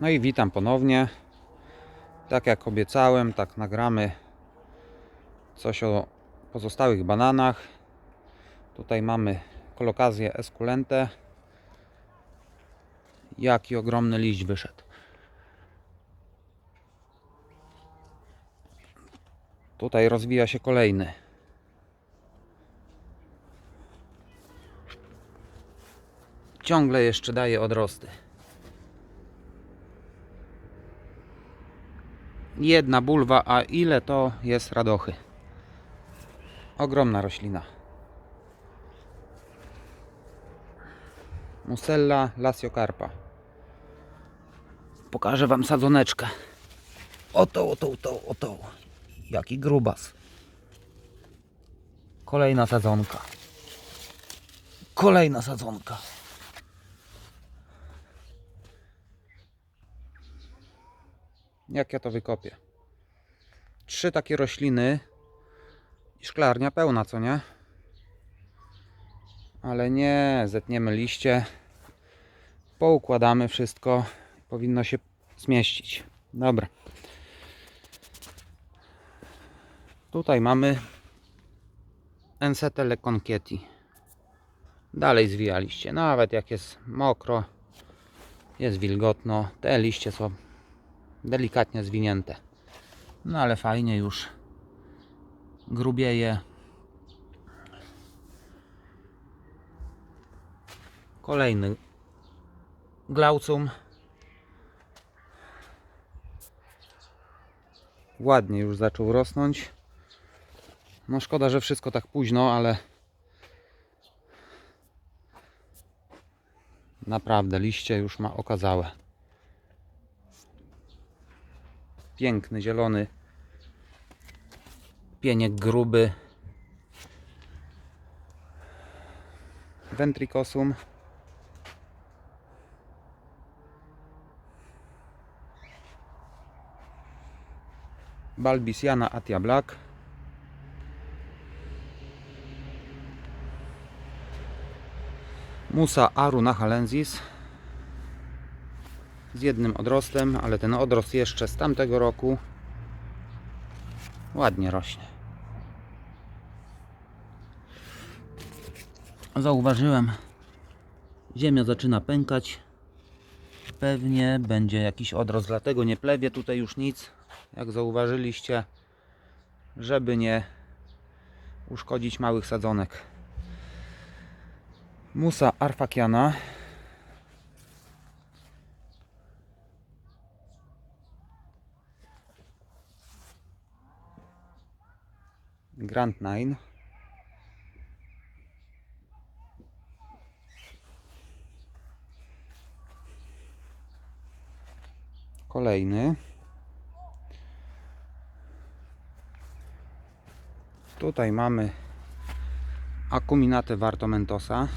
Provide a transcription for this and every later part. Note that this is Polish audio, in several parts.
No i witam ponownie. Tak jak obiecałem, tak nagramy coś o pozostałych bananach. Tutaj mamy kolokazję Esculente. Jaki ogromny liść wyszedł. Tutaj rozwija się kolejny. Ciągle jeszcze daje odrosty. Jedna bulwa, a ile to jest radochy? Ogromna roślina. Musella lasiocarpa. Pokażę Wam sadzoneczkę. Oto, oto, oto, oto. Jaki grubas. Kolejna sadzonka. Kolejna sadzonka. Jak ja to wykopię? Trzy takie rośliny i szklarnia pełna, co nie? Ale nie, zetniemy liście, poukładamy wszystko, powinno się zmieścić. Dobra. Tutaj mamy Ensetele Conchieti. Dalej zwijaliście, nawet jak jest mokro, jest wilgotno, te liście są delikatnie zwinięte. No ale fajnie już grubieje. Kolejny glaucum. Ładnie już zaczął rosnąć. No szkoda, że wszystko tak późno, ale naprawdę liście już ma okazałe. Piękny, zielony pieniek gruby. Ventricosum. Balbisiana atia black. Musa arunahalensis z jednym odrostem, ale ten odrost jeszcze z tamtego roku ładnie rośnie. Zauważyłem, ziemia zaczyna pękać. Pewnie będzie jakiś odrost, dlatego nie plewię tutaj już nic, jak zauważyliście, żeby nie uszkodzić małych sadzonek. Musa arfakiana Grand Nine. Kolejny. Tutaj mamy akuminatę Wartomentosa.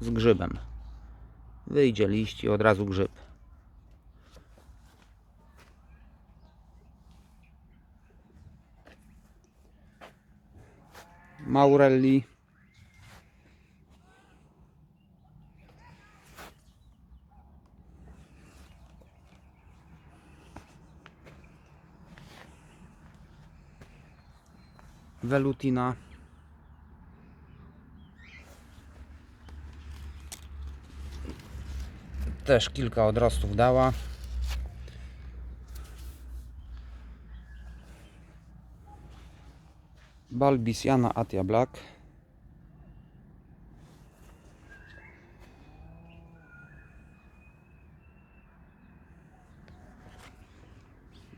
Z grzybem. Wyjdzie liść i od razu grzyb. Maurelli. Velutina. Też kilka odrostów dała. Balbisiana atia black.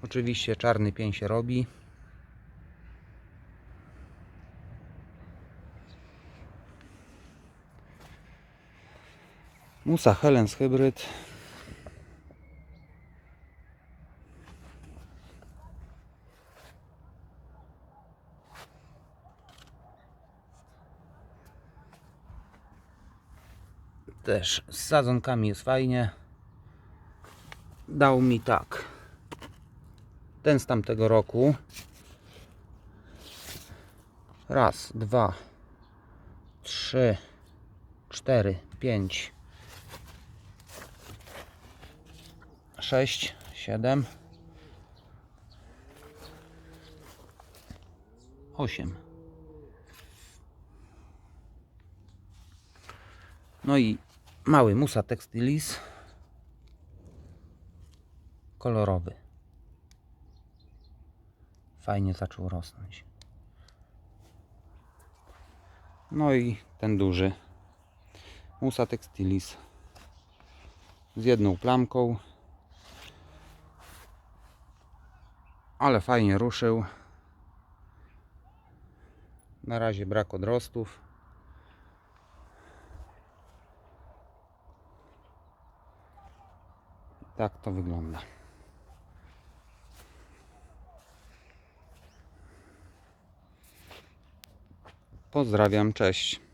Oczywiście czarny pień się robi. Musa Helens hybryd. Też z sadzonkami jest fajnie. Dał mi tak. Ten z tamtego roku. Raz, dwa, trzy, cztery, pięć, sześć, siedem, osiem. No i mały Musa Textilis kolorowy. Fajnie zaczął rosnąć. No i ten duży Musa Textilis z jedną plamką. Ale fajnie ruszył. Na razie brak odrostów. Tak to wygląda. Pozdrawiam, cześć.